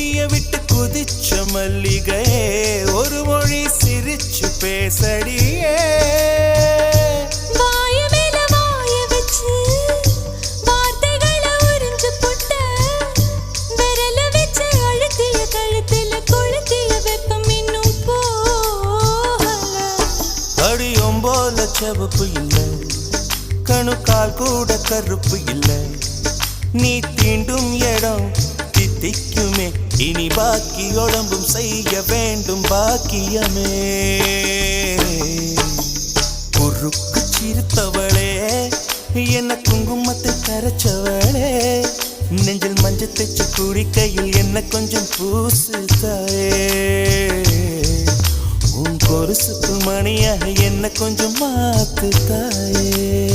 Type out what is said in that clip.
கொடிய விட்டு குதிச்ச மல்லிகையே ஒரு மொழி சிரிச்சு பேசடியே. போல செவப்பு இல்லை கணுக்கால் கூட கருப்பு இல்லை நீ தீண்டும் இடம் இனி பாக்கி உடம்பும் செய்ய வேண்டும் பாக்கியமே. குறுக்கு சிரித்தவளே என்ன குங்குமத்தை கரைச்சவளே. நெஞ்சில் மஞ்சள் தைச்சு குடிக்கையில் என்ன கொஞ்சம் பூசுதாயே உன் கொலுசுக்கு மணியாக என்ன கொஞ்சம் மாத்து தாயே